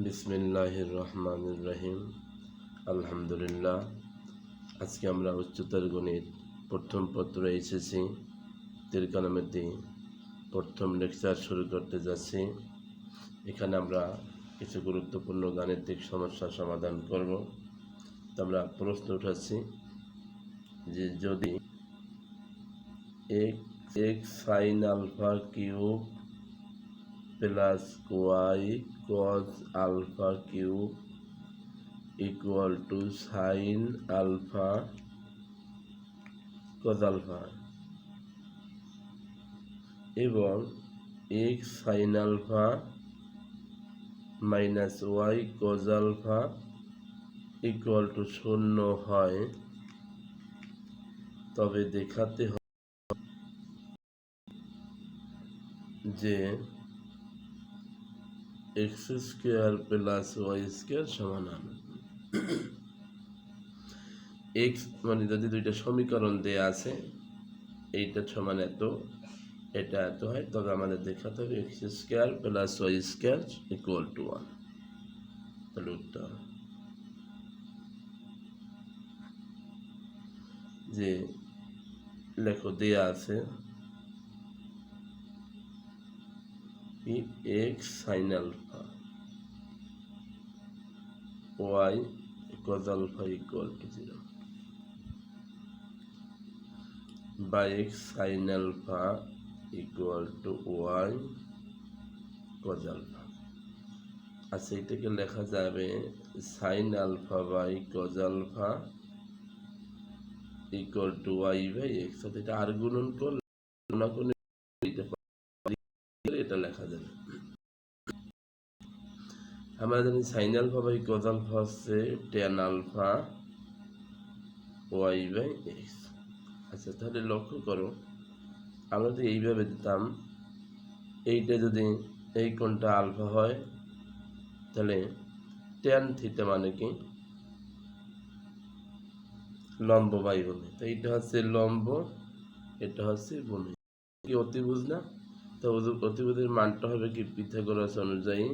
বিসমিল্লাহ রহমান রহিম আলহামদুলিল্লাহ। আজকে আমরা উচ্চতর গণিত প্রথম পত্র এসেছি। তিরকানামেতি প্রথম লেকচার শুরু করতে যাচ্ছি। এখানে আমরা কিছু গুরুত্বপূর্ণ গাণিতিক সমস্যার সমাধান করব। তো আমরা প্রশ্ন উঠাচ্ছি যে যদি x sine alpha cube plus y cos alpha cube equal to sin alpha cos alpha এবং x sin alpha minus y cos alpha equal to শূন্য হয় তবে দেখাতে হবে যে x square plus y square সমান হবে। এক্স মানে যদি দুইটা সমীকরণ দেয়া আছে, এইটা সমান এত, এটা এত হয়, তবে আমাদের দেখাতে হবে x square plus y square equal to one তাহলে উত্তর যে, লেখো, দেয়া আছে কি x sine alpha. Y cos alpha equal to 0 by x sin alpha equal to y cos alpha আচ্ছা এটাকে লেখা যাবে sine alpha by cos alpha equal to y by x. অর্থাৎ এটা আর গুণন করলে কোনো এটা লেখা যাবে। আমরা জানি sine alpha by cos alpha হচ্ছে tan alpha y by x আচ্ছা তাহলে লক্ষ্য করো, আমরা যদি এইভাবে দিতাম, এইটা যদি এই কোনটা আলফা হয়, তাহলে টেন থিতে মানে কি? লম্ব বাই ভূমি তো এইটা হচ্ছে লম্ব, এটা হচ্ছে ভূমি কি অতিভুজ না তো অতিভুজের মানটা হবে কি? পিথাগোরাস অনুযায়ী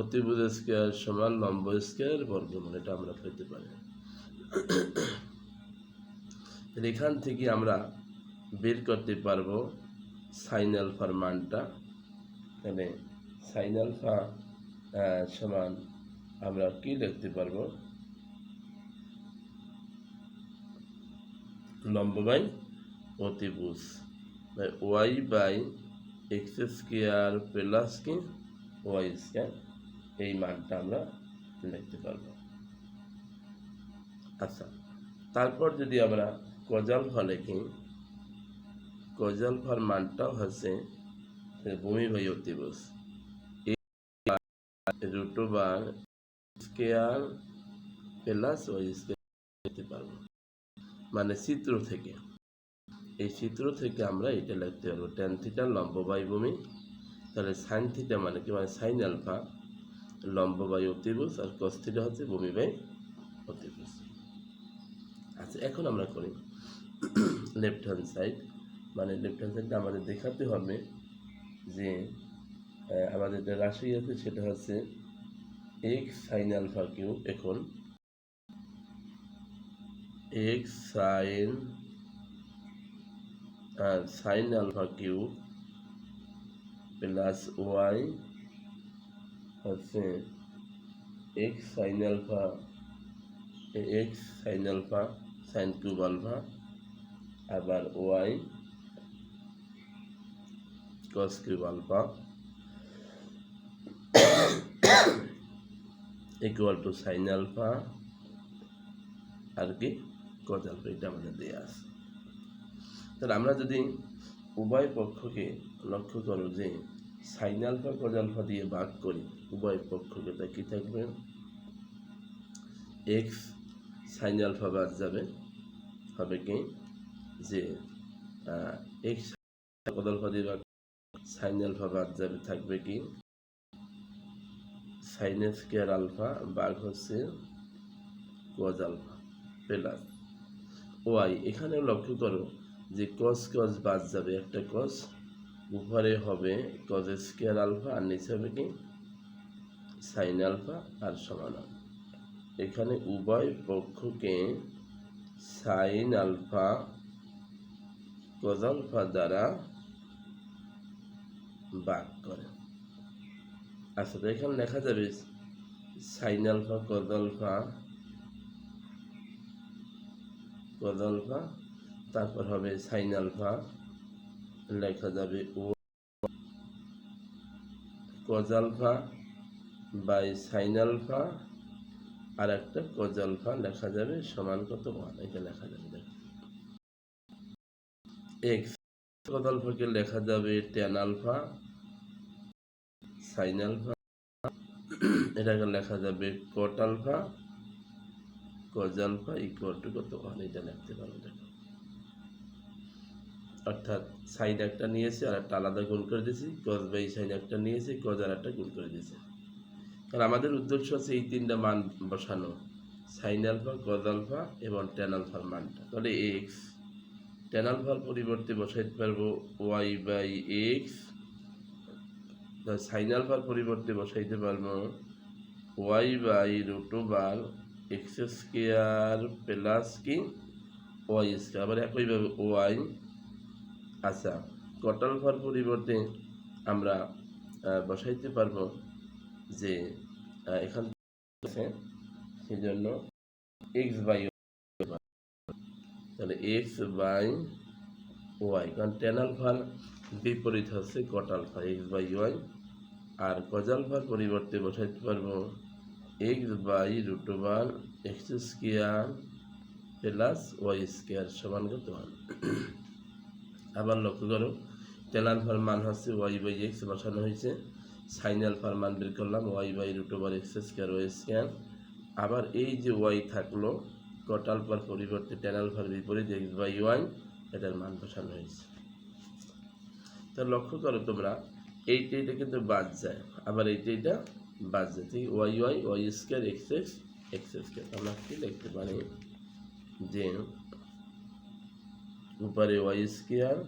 অতিভুজ স্কোয়ার সমান লম্ব স্কোয়ার বর্গমূল, এটা আমরা পেতে পারি। এখান থেকে আমরা বের করতে পারব সাইন আলফার মানটা। মানে সাইন আলফা সমান আমরা কি লিখতে পারব? লম্ব বাই অতিভুজ। Y by x square plus কি? Y square. এই মানটা আমরা লিখতে পারব। আচ্ছা তারপর যদি আমরা কজাল ফা লিখি, কজাল ফার মানটাও হচ্ছে ভূমি বাই অতিভুজ। রুটো বা স্কেয়ার প্লাস ওয়াই স্কোয়ার লিখতে মানে চিত্র থেকে। এই চিত্র থেকে আমরা এটা লিখতে পারব টেন থিটার লম্ব বাই ভূমি তাহলে সাইন থিটা মানে কি? মানে সাইন আলফা লম্ব বাই অতিভুজ আর কস থিটা হচ্ছে ভূমি বাই অতিভুজ। আচ্ছা এখন আমরা করি লেফট হ্যান্ড সাইড মানে লেফট হ্যান্ড সাইডটা আমাদের দেখাতে হবে যে আমাদের যে রাশি আছে সেটা হচ্ছে এক্স সাইন আলফা কিউ এখন x sine sine alpha cube, plus y হচ্ছে x sine alpha, x sine alpha, sine cube alpha, আবার y cos cube alpha equal to sine alpha আর কি কজ আলফা, এটা আমাদের দেওয়া আছে। তাহলে আমরা যদি উভয় পক্ষকে লক্ষ্য করো যে সাইন আলফা কজ আলফা দিয়ে ভাগ করি, উভয় পক্ষকে তা কী থাকবে? এক্স সাইন আলফা বাদ যাবে। হবে কি? যে এক্স কজ আলফা দিয়ে ভাগ সাইন আলফা বাদ যাবে, থাকবে কি? সাইন স্কোয়ার আলফা বাঘ হচ্ছে কজ আলফা প্লাস ওয়াই এখানে লক্ষ্য করো যে কস কস বাদ যাবে, একটা কস উপরে হবে কজ স্কোয়ার আলফা আর নিচে হবে কি? সাইন আলফা আর সমান এখানে উভয় পক্ষকে সাইন আলফা কজ আলফা দ্বারা ভাগ করে। আচ্ছা তো এখানে লেখা যাবে sine alpha cos alpha alpha তারপর হবে সাইন আলফা লেখা যাবে ও। Cos alpha by sine alpha আর একটা কজ আলফা লেখা যাবে সমান কত ওয়ান, এটা লেখা যাবে দেখো। এক্স কজ আলফাকে লেখা যাবে টেন আলফা সাইন আলফা এটাকে লেখা যাবে cot alpha cos alpha equal to কত ওয়ান, এটা লিখতে পারো দেখো। অর্থাৎ সাইন একটা নিয়েছি আর একটা আলাদা গুণ করে দিয়েছি কজ বাই সাইন একটা নিয়েছি কজ আর একটা গুণ করে দিয়েছি। কারণ আমাদের উদ্দেশ্য হচ্ছে এই তিনটা মান বসানো সাইন আলফা কজ আলফা এবং টেন আলফার মানটা। তাহলে এক্স টেন আলফার পরিবর্তে বসাইতে পারব ওয়াই বাই এক্স সাইন আলফার পরিবর্তে বসাইতে পারব y by root bar x square plus কি? ওয়াই স্কোয়ার আবার একইভাবে ওয়াই আচ্ছা কটাল ফার পরিবর্তে আমরা বসাইতে পারব যে এখান থেকে সেই জন্য এক্স বাই তাহলে এক্স বাই ওয়াই কারণ টেন আলফার বিপরীত হচ্ছে cot alpha x by y R cos আলফার পরিবর্তে বসাইতে পারব x by root one x square plus y square সমান কত? আবার লক্ষ্য করো টেন আলফার মান হচ্ছে ওয়াই বাই এক্স বসানো হয়েছে। সাইন আলফার মান বের করলাম, y by root over x square y square. আবার এই যে ওয়াই থাকল কট আলফার পরিবর্তে টেন আলফার বিপরীত এক্স বাই ওয়াই, এটার মান বসানো হয়েছে। তা লক্ষ্য করো তোমরা, এইটা এটা কিন্তু বাদ যায়, আবার এইটা এটা বাদ যায়। ঠিক y y y square x x x square আমরা কি লিখতে পারি? যে উপরে y square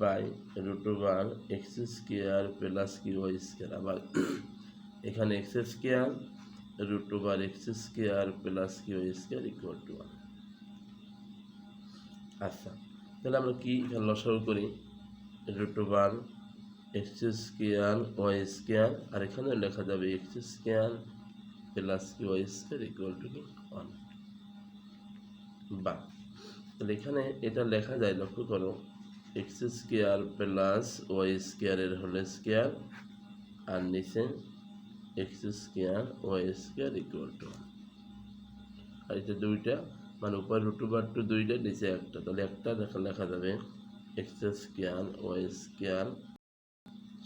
by root over x square plus কি ওয়াই স্কোয়ার আবার এখানে x square root over x square plus কি y square equal to one আচ্ছা তাহলে আমরা কি এখানে লসাগু করি? Root over x square y square আর এখানে লেখা যাবে এক্স স্কোয়ার প্লাস কি y square equal to one বা তাহলে এখানে এটা লেখা যায়, লক্ষ্য করো। এক্স স্কোয়ার প্লাস ওয়াই স্কোয়ারের হলে স্কোয়ার আর নিচে x square y square equal to আর এটা দুইটা মানে উপর রুট ওভার টু দুইটা, নিচে একটা। তাহলে একটা লেখা লেখা যাবে এক্স স্কোয়ার ওয়াই স্কোয়ার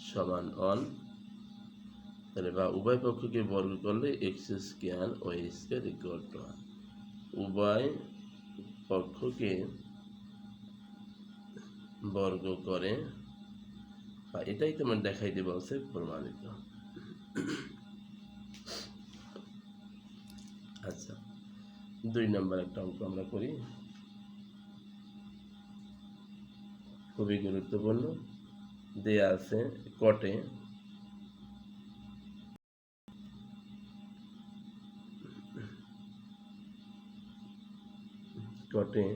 সমান অন তাহলে বা উভয় পক্ষকে বর্গ করলে x square y square equal to উভয় পক্ষকে বর্গ করে এটাই তোমার দেখাইতে বলছে প্রমাণিত। আচ্ছা দুই নম্বর একটা অঙ্ক আমরা করি। খুবই গুরুত্বপূর্ণ। দেয়া আছে কটে কটে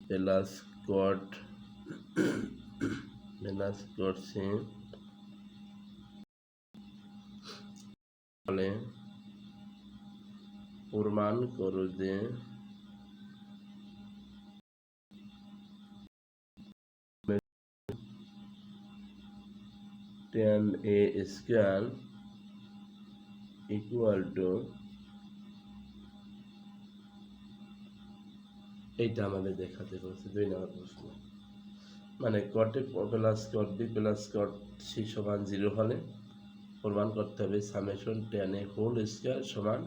প্লাস কট প্লাস করছে ফলে প্রমাণ করো যে tan A square equal to এইটা আমাদের দেখাতে বলছে, দুই নম্বর প্রশ্ন। মানে কটে plus cot B plus cot C সমান জিরো হলে প্রমাণ করতে হবে summation tan A whole square সমান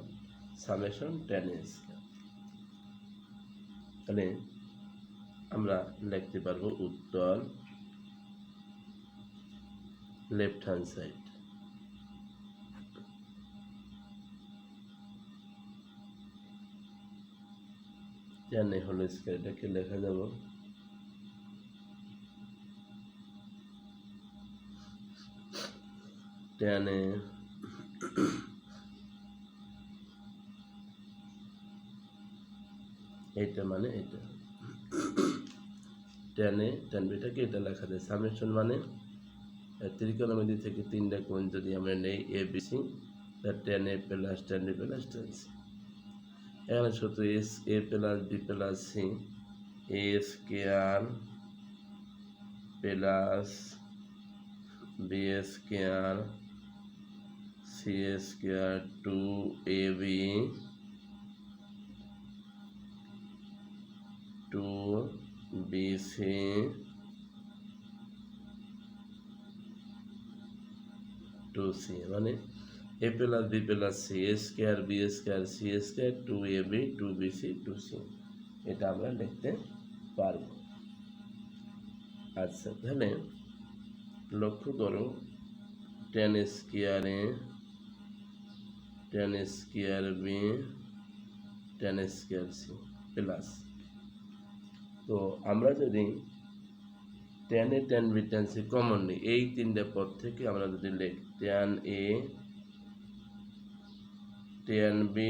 সামেশন টেন এ স্কোয়ার তাহলে আমরা লিখতে পারব উত্তর left hand side A whole square এটাকে লেখা যাব টেন এইটা মানে এটা টেনে টেন বিটাকে এটা লেখা যায় সামেশন মানে ত্রিকোণমিতি থেকে তিনটা কোণ যদি আমরা নেই A B C tan A plus tan B plus tan C এখানে শুধু S A plus B plus C A square plus B square C square two A B two B C two C মানে A plus B plus C A square B square C square two A B two B C two C এটা আমরা লিখতে পারব। আচ্ছা তাহলে লক্ষ্য করো tan স্কোয়ারে tan square B tan square C plus তো আমরা যদি tan A tan B tan C common নিই, এই তিনটে পদ থেকে আমরা যদি লিখ tan A tan B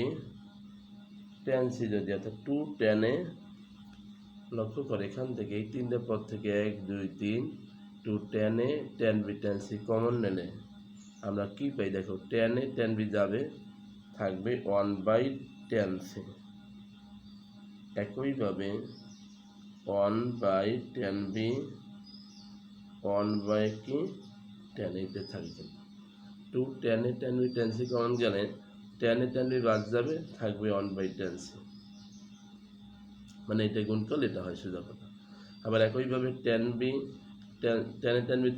tan C যদি অর্থাৎ টু টেনে লক্ষ্য করে এখান থেকে এই তিনটে পদ থেকে এক, দুই, তিন টু টেনে tan B tan C common নিলে আমরা কি পাই? দেখো টেনে টেন বি যাবে, থাকবে ওয়ান বাই টেন সি একইভাবে one by ten B one by কি? টেন এইতে থাকবে। টু টেনে ten B ten C common গেলে টেনে টেন বাদ যাবে, থাকবে ওয়ান বাই টেন সি মানে এটা গুণ এটা হয় সোজা কথা। আবার একইভাবে টেন বি টেনে টেন বি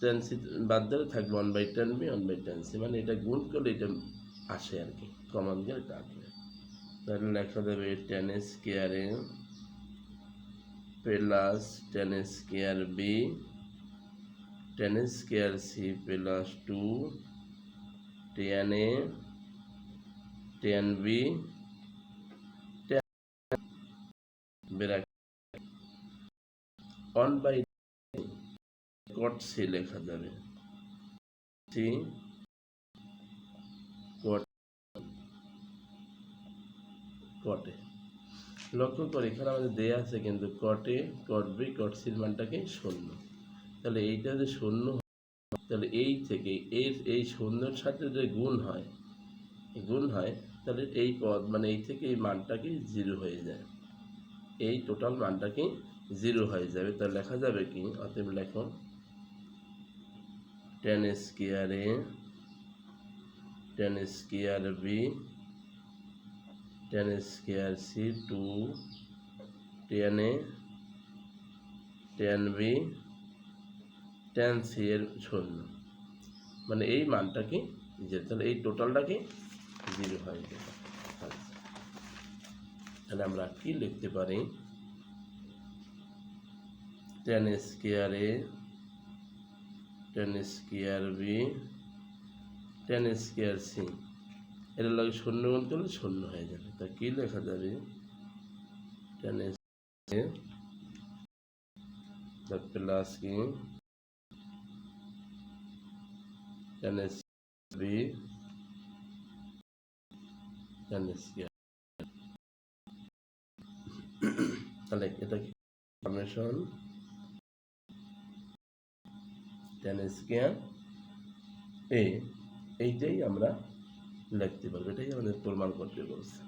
টেন সি বাদ দিলে থাকবে one by ten B one by ten মানে এটা গুণ এটা আসে আর কি কমন গেলে এটা আসবে তাহলে লেখা যাবে ten স্কেয়ারে plus ten square B ten square C plus two ten A ten B one by cot C লেখা যাবে। সি কটে লক্ষ্য করে এখানে আমাদের দেয়া আছে কিন্তু কটে কট বি, কট সির মানটাকে শূন্য। তাহলে এইটা যদি শূন্য তাহলে এই থেকে এর এই শূন্যর সাথে যে গুণ হয় গুণ হয়, তাহলে এই পদ মানে এই থেকে এই মানটাকে জিরো হয়ে যায়। এই টোটাল মানটাকে জিরো হয়ে যাবে। তাহলে লেখা যাবে কি? অতএব লেখো ten square A ten square B ten square C two ten A ten B ten C এর শূন্য মানে এই মানটাকে যে, তাহলে এই টোটালটাকে জিরো হয়ে। আচ্ছা। তাহলে আমরা কি লিখতে পারি? Ten square A ten square B ten square C এর লাগে শূন্য গুণ করলে শূন্য হয়ে যাবে। তা কি লেখা যাবে? টেন প্লাস কি? টেন বি তাহলে এটা কি সামেশন টেন এ এইটাই আমরা লিখতে পারব, এটাই আমাদের প্রমাণ করতে বলছে।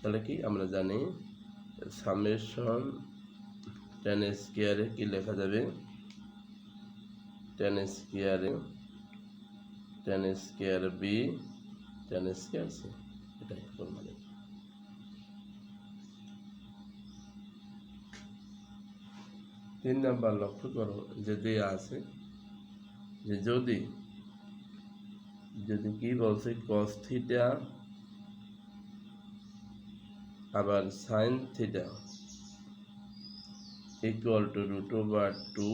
তাহলে কি আমরা জানি সামেশন টেন স্কোয়ারে কি লেখা যাবে? টেন স্কোয়ারে ten square B ten square C, এটাই প্রমাণ তিন নাম্বার লক্ষ্য করো, যে দেয়া আছে, যে যদি যদি কি বলছে কস থিটা আবার sine theta equal to root over two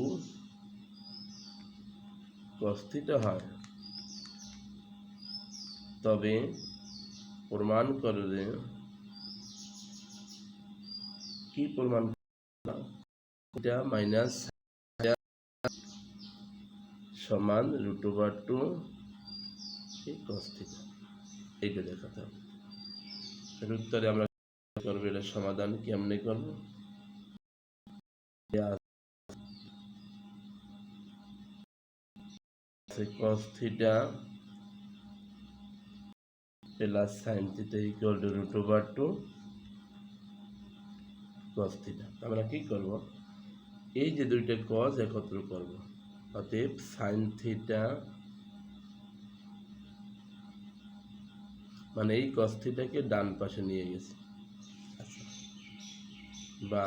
cos theta হয় তবে প্রমাণ করে যে কি প্রমাণ? মাইনাস সমান রুট টু এইটা দেখাতে হবে। উত্তরে আমরা করব এটা সমাধান কেমনে করব? Theta plus sine theta equal to root over two cos theta আমরা কি করব? এই যে দুইটা কজ একত্র করব। অতএব সাইন থিটা মানে এই কস থিটাকে ডান পাশে নিয়ে গেছি। বা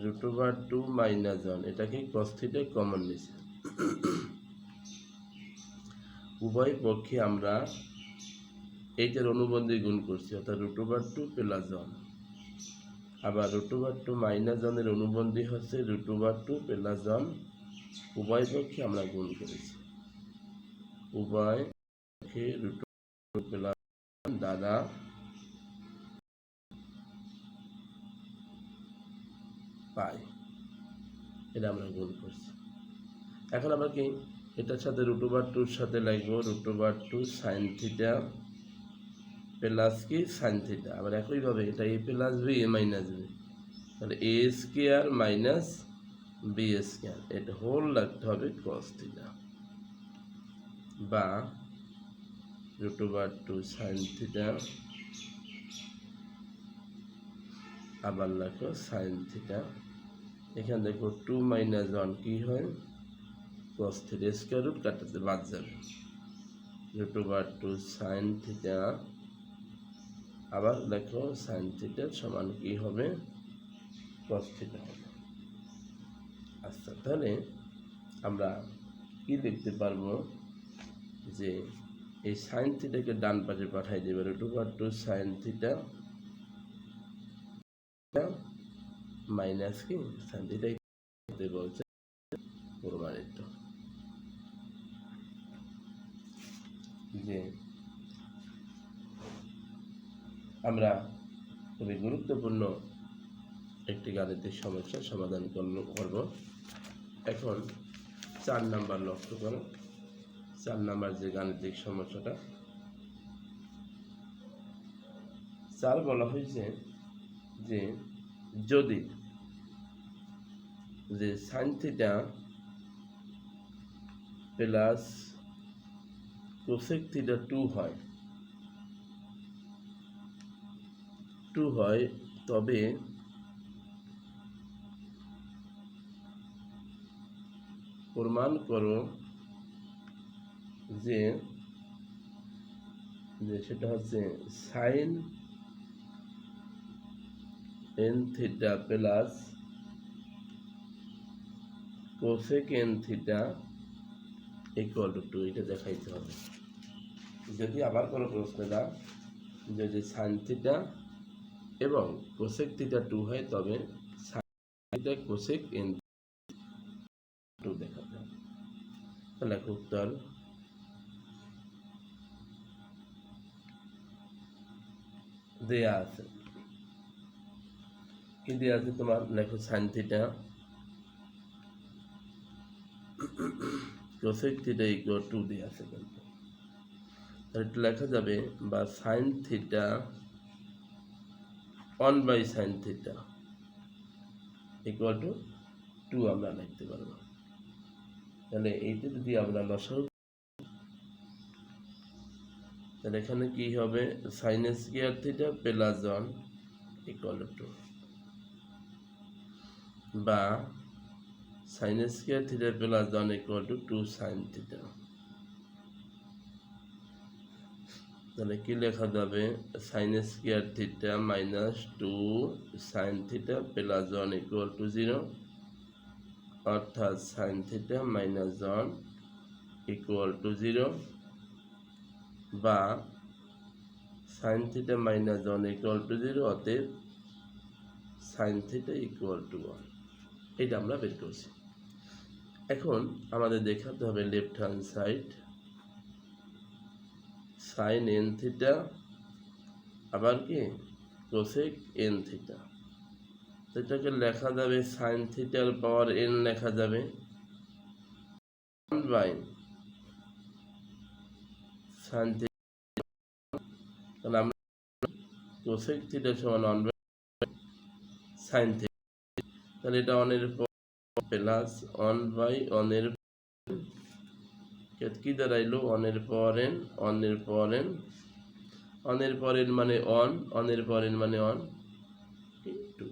root over two minus one এটাকে কস থিটা কমন নিছে। উভয় পক্ষে আমরা এইটার অনুবন্ধী গুণ করছি, অর্থাৎ root over two plus one আবার রুট ওভার টু মাইনাস ওয়ানের অনুবন্ধী হচ্ছে root over two plus one উভয় পক্ষে আমরা গুণ করেছি। উভয় পক্ষে রুট প্লাস দ্বারা পাই। এটা আমরা গুণ করছি। এখন আমরা কি এটার সাথে রুট ওভার টুর সাথে লাগবো root over two sine theta plus কি? সাইন থিটা আবার একইভাবে এটা A plus B A minus B তাহলে A square minus B square এটা হোল লাগতে হবে কস থিটা বা root over two sine theta আবার লেখো সাইন থিটা এখানে দেখো টু মাইনাস ওয়ান কী হয়? কস থিটা স্কোয়ার রুট কাটাতে বাদ যাবে root over two sine theta আবার দেখো সাইন থিটার সমান কি হবে? কস থিটা হবে। আচ্ছা তাহলে আমরা কি দেখতে পারব? যে এই সাইন থিটাকে ডান পাশে পাঠাই দেবে root over two sine theta minus কি? সাইন থিটা বলছে আমরা খুবই গুরুত্বপূর্ণ একটি গাণিতিক সমস্যার সমাধান করব। এখন চার নাম্বার লক্ষ্য করো। চার নাম্বার যে গাণিতিক সমস্যাটা। চার বলা হয়েছে যে যদি যে sine theta plus cosec theta two হয় টু হয়, তবে প্রমাণ করো যে যে সেটা হচ্ছে sine n theta plus cosec n theta equal to two এটা দেখাইতে হবে। যদি আবার কোনো প্রশ্ন দাও যদি সাইন থিটা এবং কোসেক থিটা টু হয়, তবে কোসেক এন টু দেখাতে হবে তাহলে উত্তর। দেয়া আছে। কি আছে তোমার? লেখো sine theta cosec theta equal to আছে কিন্তু। এটা লেখা যাবে, বা sine theta one by sine theta equal to two আমরা লিখতে পারব। তাহলে এইটা যদি আমরা লসাগু তাহলে এখানে কি হবে? Sine square theta plus one equal to বা sine square theta plus one equal to two sine theta তাহলে কি লেখা যাবে? Sine square theta minus two sine theta plus one equal to zero অর্থাৎ sine theta minus one equal to zero বা sine theta minus one equal to zero অতএব sine theta equal to one এটা আমরা বের করছি। এখন আমাদের দেখাতে হবে left hand side sine n theta আবার কি? কোসেক এন থিটা এটাকে লেখা যাবে সাইন থিটার পাওয়ার এন লেখা যাবে। বাই সাইন আমরা কোসেক থিটা সমান ওয়ান বাই সাইন থিটা তাহলে এটা অনের প্লাস ওয়ান বাই অনের কি দাঁড়াইলো অনের পর এন অনের পর এন অনের পরের মানে অন অনের পরের মানে অন। টু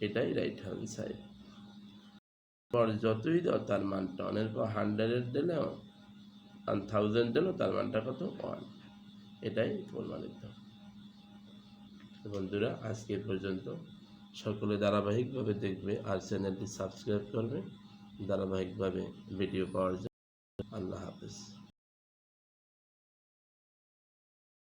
এটাই রাইট হ্যান্ড সাইড পর যতই দাও, তার মানটা অনের পর হান্ড্রেড দিলে ওয়ান থাউজেন্ড দিলেও তার মানটা কত? ওয়ান এটাই প্রমাণিত। বন্ধুরা, আজকে পর্যন্ত। সকলে ধারাবাহিকভাবে দেখবে আর চ্যানেলটি সাবস্ক্রাইব করবে। ধারাবাহিকভাবে ভিডিও পাওয়ার জন্য আল্লাহ হাফেজ